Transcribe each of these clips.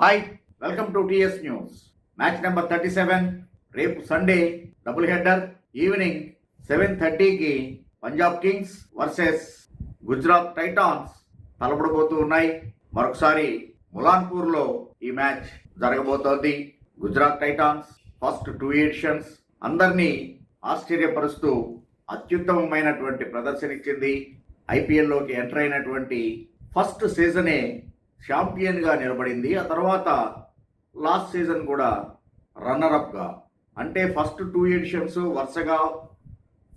Hi welcome to TS news match number thirty seven రేపు Sunday double header evening seven థర్టీకి Punjab Kings versus Gujarat Titans తలపడబోతూ ఉన్నాయి. మరొకసారి ములాన్పూర్లో ఈ match జరగబోతోంది. Gujarat Titans first two editions అందరినీ ఆశ్చర్యపరుస్తూ అత్యుత్తమమైనటువంటి ప్రదర్శన ఇచ్చింది ఐపీఎల్లోకి ఎంటర్ అయినటువంటి ఫస్ట్ సీజనే ఛాంపియన్గా నిలబడింది. ఆ తర్వాత లాస్ట్ సీజన్ కూడా రన్నరప్గా. అంటే ఫస్ట్ టూ ఎడిషన్స్ వరుసగా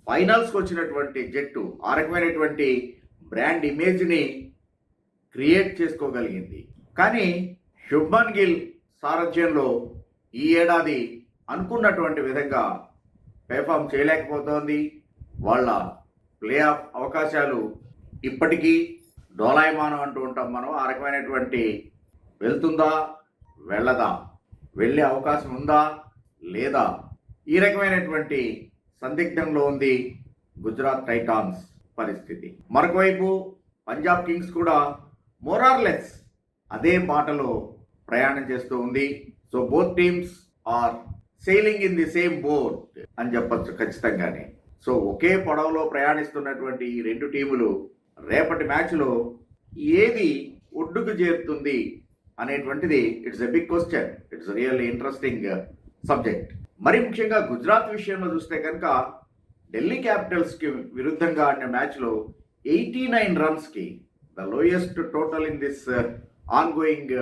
ఫైనల్స్కి వచ్చినటువంటి జట్టు ఆ రకమైనటువంటి బ్రాండ్ ఇమేజ్ని క్రియేట్ చేసుకోగలిగింది. కానీ శుభ్మన్ గిల్ సారథ్యంలో ఈ ఏడాది అనుకున్నటువంటి విధంగా పెర్ఫామ్ చేయలేకపోతోంది. వాళ్ళ ప్లే ఆఫ్ అవకాశాలు ఇప్పటికీ డోలాయమానం అంటూ ఉంటాం మనం. ఆ రకమైనటువంటి వెళ్తుందా? వెళ్ళదా? వెళ్ళే అవకాశం ఉందా? లేదా? ఈ రకమైనటువంటి సందిగ్ధంలో ఉంది గుజరాత్ టైటాన్స్ పరిస్థితి. మరొకవైపు పంజాబ్ కింగ్స్ కూడా మోరార్లెస్ అదే బాటలో ప్రయాణం చేస్తూ ఉంది. So both teams are sailing in the same boat అని చెప్పొచ్చు ఖచ్చితంగానే. సో ఒకే పొడవలో ప్రయాణిస్తున్నటువంటి ఈ రెండు టీములు రేపటి మ్యాచ్లో ఏది ఒడ్డుకు చేరుతుంది అనేటువంటిది it's a big question. It's really interesting subject. మరి ముఖ్యంగా గుజరాత్ విషయంలో చూస్తే కనుక ఢిల్లీ క్యాపిటల్స్కి విరుద్ధంగా ఆడిన మ్యాచ్లో eighty nine రన్స్కి the lowest total in this ongoing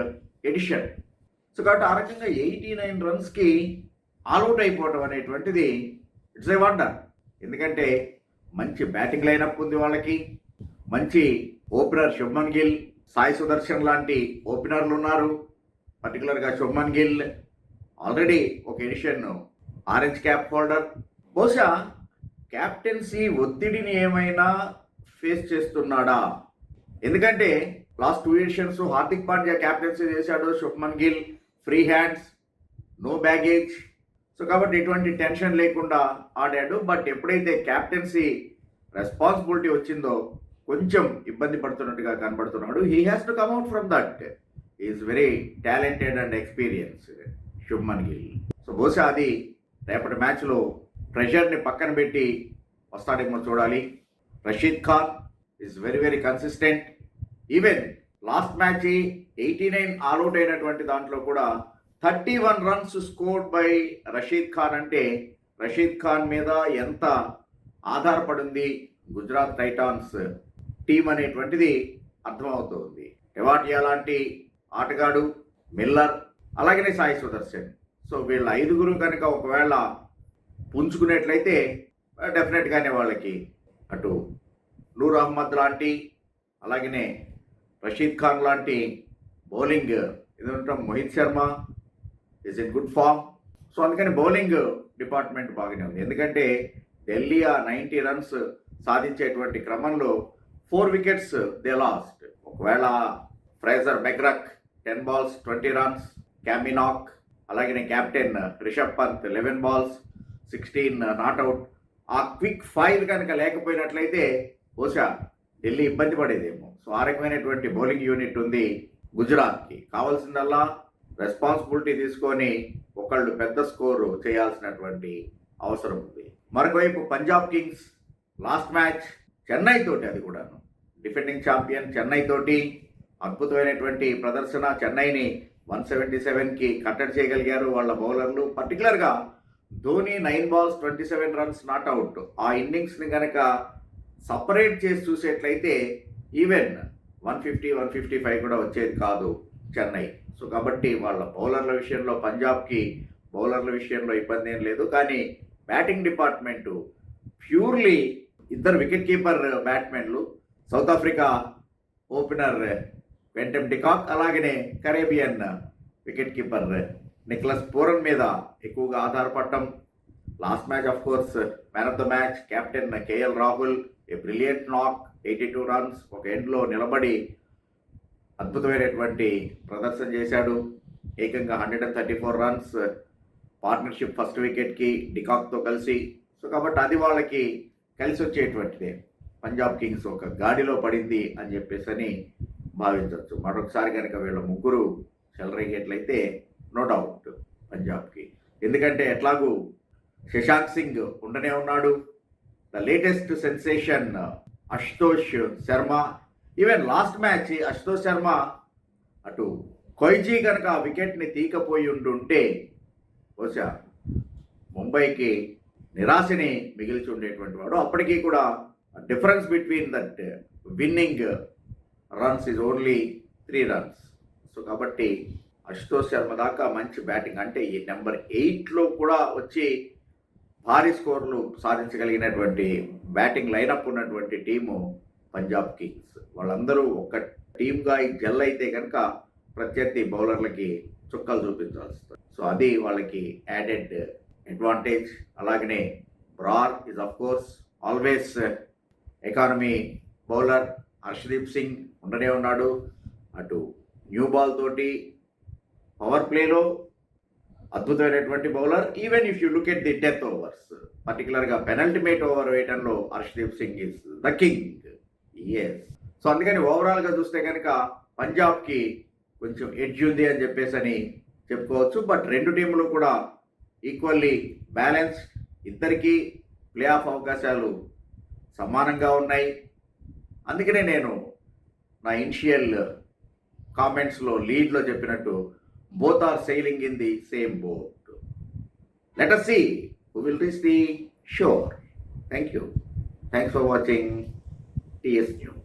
edition. So కాబట్టి ఆ రకంగా ఎయిటీ నైన్ రన్స్కి ఆల్అవుట్ అయిపోవడం అనేటువంటిది ఇట్స్ ఏ వండర్. ఎందుకంటే మంచి బ్యాటింగ్ లైనప్ ఉంది వాళ్ళకి. మంచి ఓపెనర్ శుభ్మన్ గిల్ సాయి సుదర్శన్ లాంటి ఓపెనర్లు ఉన్నారు. పర్టికులర్గా శుభ్మన్ గిల్ ఆల్రెడీ ఒక ఎడిషన్ ఆరెంజ్ క్యాప్ హోల్డర్ బహుశా క్యాప్టెన్సీ ఒత్తిడిని ఏమైనా ఫేస్ చేస్తున్నాడా? ఎందుకంటే last two editions Hardik Pandya captaincy చేశాడు Shubman Gill free hands no baggage so కాబట్టి ఎటువంటి టెన్షన్ లేకుండా ఆడాడు. బట్ ఎప్పుడైతే క్యాప్టెన్సీ రెస్పాన్సిబిలిటీ వచ్చిందో కొంచెం ఇబ్బంది పడుతున్నట్టుగా కనబడుతున్నాడు. He has to come out from that is very talented and experience Shubman Gill so బహుశా అది రేపటి మ్యాచ్లో ప్రెషర్ని పక్కన పెట్టి వస్తాడేమో చూడాలి. Rashid Khan is very very consistent even last match eighty nine all out అయినటువంటి దాంట్లో కూడా thirty one runs scored by Rashid Khan అంటే రషీద్ ఖాన్ మీద ఎంత ఆధారపడింది గుజరాత్ టైటాన్స్? టీం అనేటువంటిది అర్థమవుతుంది. ఎవాటియా లాంటి ఆటగాడు మిల్లర్ అలాగనే సాయి సుదర్శన్. సో వీళ్ళ ఐదుగురు కనుక ఒకవేళ పుంజుకునేట్లయితే డెఫినెట్గానే వాళ్ళకి అటు నూర్ అహ్మద్ లాంటి అలాగనే రషీద్ ఖాన్ లాంటి బౌలింగ్ ఇది Mohit Sharma is in good form so అందుకని బౌలింగ్ డిపార్ట్మెంట్ బాగానే ఉంది. ఎందుకంటే ఢిల్లీ ఆ నైంటీ రన్స్ సాధించేటువంటి క్రమంలో ఫోర్ వికెట్స్ దే లాస్ట్ ఒకవేళ Fraser McGurk ten balls twenty runs క్యామినాక్ అలాగే captain Rishabh Pant eleven balls sixteen not out ఆ క్విక్ ఫైర్ కనుక లేకపోయినట్లయితే బహుశా ఢిల్లీ ఇబ్బంది పడేదేమో. సో ఆ రకమైనటువంటి బౌలింగ్ యూనిట్ ఉంది గుజరాత్కి. కావాల్సిందల్లా రెస్పాన్సిబిలిటీ తీసుకొని ఒకళ్ళు పెద్ద స్కోరు చేయాల్సినటువంటి అవసరం ఉంది. మరొకవైపు Punjab Kings last match Chennai తోటి అది కూడాను. డిఫెండింగ్ ఛాంపియన్ చెన్నై తోటి అద్భుతమైనటువంటి ప్రదర్శన చెన్నైని వన్ సెవెంటీ సెవెన్కి కట్టడి చేయగలిగారు వాళ్ళ బౌలర్లు. పర్టికులర్గా Dhoni nine balls twenty seven runs not out. ఆ ఇన్నింగ్స్ని కనుక సపరేట్ చేసి చూసేట్లయితే even one fifty one fifty five కూడా వచ్చేది కాదు చెన్నై. సో కాబట్టి వాళ్ళ బౌలర్ల విషయంలో పంజాబ్కి బౌలర్ల విషయంలో ఇబ్బంది ఏం లేదు. కానీ బ్యాటింగ్ డిపార్ట్మెంటు ప్యూర్లీ ఇద్దరు వికెట్ కీపర్ బ్యాట్మెన్లు సౌత్ ఆఫ్రికా ఓపెనర్ వెంటమ్ డికాక్ అలాగనే Caribbean wicket keeper Nicholas Pooran మీద ఎక్కువగా ఆధారపడటం. Last match of course man of the match captain KL Rahul a brilliant knock eighty two runs ఒక ఎండ్లో నిలబడి అద్భుతమైనటువంటి ప్రదర్శన చేశాడు. ఏకంగా hundred and thirty four runs partnership first వికెట్కి డికాక్తో కలిసి. సో కాబట్టి అది వాళ్ళకి కలిసి వచ్చేటువంటిదే పంజాబ్ కింగ్స్ ఒక గాడిలో పడింది అని చెప్పేసి అని భావించవచ్చు. మరొకసారి కనుక వీళ్ళ ముగ్గురు చెలరేగేట్లయితే నో డౌట్ పంజాబ్కి ఎందుకంటే ఎట్లాగూ శశాంక్ సింగ్ ఉండనే ఉన్నాడు. The latest sensation Ashutosh Sharma even last match Ashutosh Sharma అటు కొయిజీ కనుక ఆ వికెట్ని తీకపోయి ఉండుంటే బహుశా ముంబైకి నిరాశని మిగిల్చి ఉండేటువంటి వాడు. అప్పటికీ కూడా difference between that winning runs is only three runs. So కాబట్టి అశుతోష్ శర్మ దాకా మంచి బ్యాటింగ్. అంటే ఈ నెంబర్ ఎయిట్లో కూడా వచ్చి భారీ స్కోర్లు సాధించగలిగినటువంటి బ్యాటింగ్ లైనప్ ఉన్నటువంటి టీము పంజాబ్ కింగ్స్. వాళ్ళందరూ ఒక టీమ్గా ఈ జెల్ అయితే కనుక ప్రత్యర్థి బౌలర్లకి చుక్కలు చూపించాల్సి సో అది వాళ్ళకి యాడెడ్ అడ్వాంటేజ్ అలాగనే Brar is of course always economy bowler Harshdeep Singh ఉండనే ఉన్నాడు. అటు న్యూ బాల్ తోటి పవర్ ప్లేలో అద్భుతమైనటువంటి bowler. Even if you look at the death overs పర్టికులర్గా పెనల్టిమేట్ ఓవర్ వేయడంలో Harshdeep Singh is the king yes so అందుకని ఓవరాల్గా చూస్తే కనుక పంజాబ్కి కొంచెం ఎడ్జ్ ఉంది అని చెప్పేసి అని చెప్పుకోవచ్చు. బట్ రెండు టీములు కూడా ఈక్వల్లీ బ్యాలెన్స్ ఇద్దరికీ ప్లే ఆఫ్ అవకాశాలు సమానంగా ఉన్నాయి. అందుకనే నేను నా ఇనిషియల్ కామెంట్స్లో లీడ్లో చెప్పినట్టు both are sailing in the same boat let us see who will reach the shore thank you thanks for watching TS news